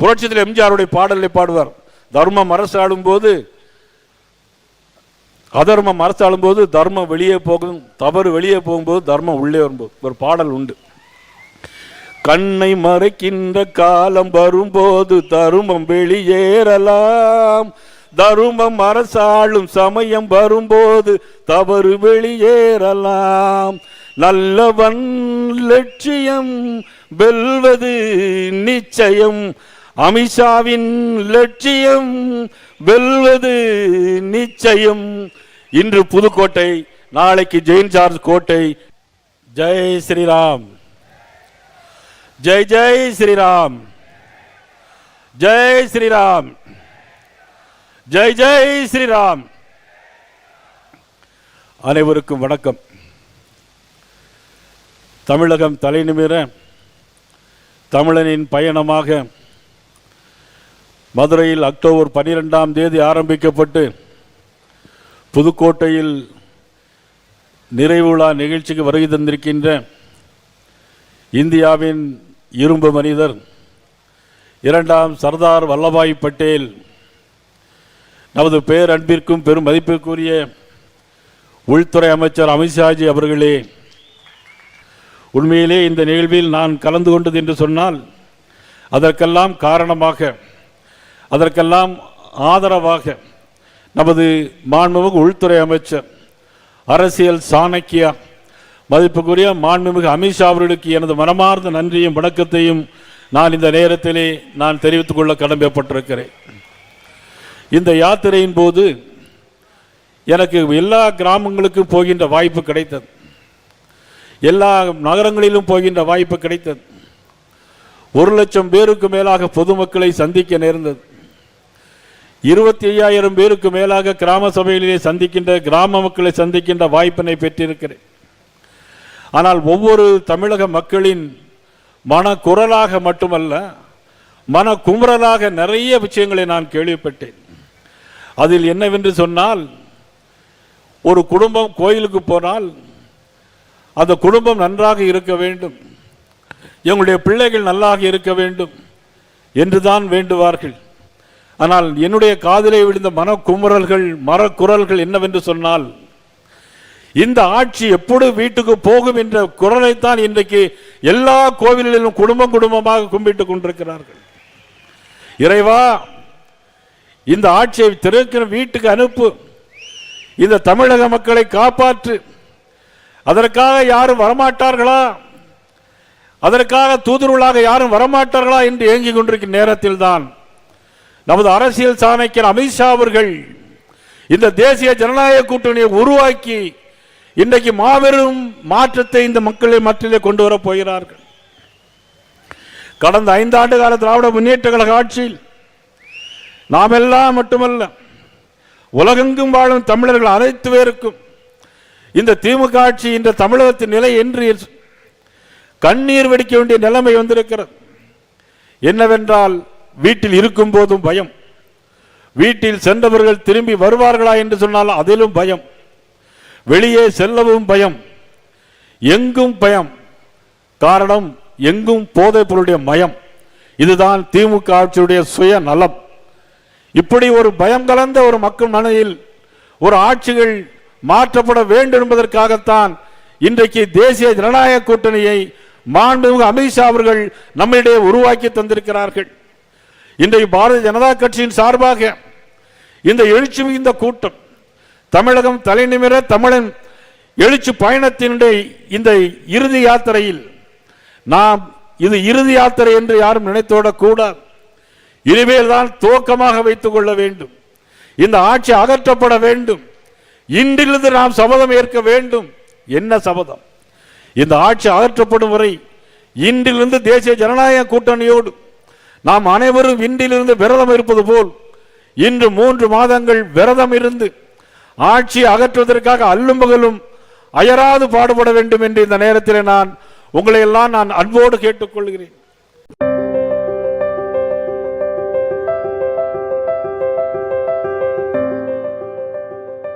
புரட்சித்தில் எம்ஜிஆருடைய பாடலை பாடுவார். தர்மம் அரசாடும் போது அதர்மம் அரசாடும் போது தர்மம் வெளியே போகும் தவறு வெளியே போகும்போது தர்மம் உள்ளே வரும்போது ஒரு பாடல் உண்டு. கண்ணை மறைக்கின்ற காலம் வரும்போது தருமம் வெளியேறலாம். தருமம் அரசாளும் சமயம் வரும்போது தவறு வெளியேறலாம். நல்லவன் லட்சியம் வெல்வது நிச்சயம். அமிஷாவின் லட்சியம் வெல்வது நிச்சயம். இன்று புதுக்கோட்டை நாளைக்கு ஜெயின் சார்ஜ் கோட்டை. ஜெய் ஸ்ரீராம். ஜெய் ஜெய் ஸ்ரீராம். ஜெய் ஸ்ரீராம். ஜெய் ஜெய் ஸ்ரீராம். அனைவருக்கும் வணக்கம். தமிழகம் தலைநிமிர தமிழனின் பயணமாக மதுரையில் அக்டோபர் பனிரெண்டாம் தேதி ஆரம்பிக்கப்பட்டு புதுக்கோட்டையில் நிறைவு விழா நிகழ்ச்சிக்கு வருகை தந்திருக்கின்ற இந்தியாவின் இரும்பு மனிதர் இரண்டாம் சர்தார் வல்லபாய் பட்டேல் நமது பேரன்பிற்கும் பெரும் மதிப்பிற்குரிய உள்துறை அமைச்சர் அமித்ஷாஜி அவர்களே உண்மையிலே இந்த நிகழ்வில் நான் கலந்து கொண்டது என்று சொன்னால் அதற்கெல்லாம் காரணமாக அதற்கெல்லாம் ஆதரவாக நமது மாண்புமிகு உள்துறை அமைச்சர் அரசியல் சாணக்கியா மதிப்புக்குரிய மாண்புமிகு அமித்ஷா அவர்களுக்கு எனது மனமார்ந்த நன்றியும் வணக்கத்தையும் நான் இந்த நேரத்திலே நான் தெரிவித்துக் கொள்ள கடமைப்பட்டிருக்கிறேன். இந்த யாத்திரையின் போது எனக்கு எல்லா கிராமங்களுக்கும் போகின்ற வாய்ப்பு கிடைத்தது. எல்லா நகரங்களிலும் போகின்ற வாய்ப்பு கிடைத்தது. ஒரு லட்சம் பேருக்கு மேலாக பொதுமக்களை சந்திக்க நேர்ந்தது. இருபத்தி ஐயாயிரம் பேருக்கு மேலாக கிராம சபைகளிலே சந்திக்கின்ற கிராம மக்களை சந்திக்கின்ற வாய்ப்பினை பெற்றிருக்கிறேன். ஆனால் ஒவ்வொரு தமிழக மக்களின் மன குரலாக மட்டுமல்ல மன குமுறலாக நிறைய விஷயங்களை நான் கேள்விப்பட்டேன். அதில் என்னவென்று சொன்னால் ஒரு குடும்பம் கோயிலுக்கு போனால் அந்த குடும்பம் நன்றாக இருக்க வேண்டும் எங்களுடைய பிள்ளைகள் நல்லாக இருக்க வேண்டும் என்றுதான் வேண்டுவார்கள். ஆனால் என்னுடைய காதிலே விழுந்த மனக்குமுறல்கள் மரக்குரல்கள் என்னவென்று சொன்னால் இந்த ஆட்சி எப்பொழுது வீட்டுக்கு போகும் என்ற குரலைத்தான் இன்றைக்கு எல்லா கோவில்களிலும் குடும்பம் குடும்பமாக கும்பிட்டுக் கொண்டிருக்கிறார்கள். இறைவா இந்த ஆட்சியை திறக்கிற வீட்டுக்கு அனுப்பு. இந்த தமிழக மக்களை காப்பாற்று. அதற்காக யாரும் வரமாட்டார்களா? அதற்காக தூதுருளாக யாரும் வரமாட்டார்களா என்று ஏங்கிக் கொண்டிருக்கும் நேரத்தில் தான் நமது அரசியல் சாணக்கியர் அமித்ஷா அவர்கள் இந்த தேசிய ஜனநாயக கூட்டணியை உருவாக்கி இன்றைக்கு மாபெரும் மாற்றத்தை இந்த மக்களை மத்தியிலே கொண்டு வரப் போகிறார்கள். கடந்த ஐந்தாண்டு கால திராவிட முன்னேற்ற கழக ஆட்சியில் நாம் எல்லாம் மட்டுமல்ல உலகெங்கும் வாழும் தமிழர்கள் அனைத்து பேருக்கும் இந்த திமுக ஆட்சி இந்த தமிழகத்தின் நிலை என்று கண்ணீர் வெடிக்க வேண்டிய நிலைமை வந்திருக்கிறது. என்னவென்றால் வீட்டில் இருக்கும் போதும் பயம். வீட்டில் சென்றவர்கள் திரும்பி வருவார்களா என்று சொன்னால் அதிலும் பயம். வெளியே செல்லவும் பயம். எங்கும் பயம். காரணம் எங்கும் போதைப் பொருளுடைய மயம். இதுதான் திமுக ஆட்சியுடைய சுய நலம். இப்படி ஒரு பயம் கலந்த ஒரு மக்கள் மனதில் ஒரு ஆட்சிகள் மாற்றப்பட வேண்டும் என்பதற்காகத்தான் இன்றைக்கு தேசிய ஜனநாயக கூட்டணியை மாண்புமிகு அமித்ஷா அவர்கள் நம்மிடையே உருவாக்கி தந்திருக்கிறார்கள். இன்றைய பாரதிய ஜனதா கட்சியின் சார்பாக இந்த எழுச்சி மிகுந்த கூட்டம் தமிழகம் தலைநிமிர தமிழன் எழுச்சி பயணத்தினுடைய இந்த இறுதி யாத்திரையில் நாம் இது இறுதி யாத்திரை என்று யாரும் நினைத்தோட கூடாது இனிமேல் தான் துவக்கமாக வைத்துக் கொள்ள வேண்டும். இந்த ஆட்சி அகற்றப்பட வேண்டும். இன்றிலிருந்து நாம் சபதம் ஏற்க வேண்டும். என்ன சபதம்? இந்த ஆட்சி அகற்றப்படும் வரை இன்றிலிருந்து தேசிய ஜனநாயக கூட்டணியோடு நாம் அனைவரும் விண்டிலிருந்து விரதம் இருப்பது போல் இன்று மூன்று மாதங்கள் விரதம் இருந்து ஆட்சி அகற்றுவதற்காக அல்லும் பகலும் அயராது பாடுபட வேண்டும் என்று இந்த நேரத்தில் நான் உங்களை எல்லாம் நான் அன்போடு கேட்டுக்கொள்கிறேன்.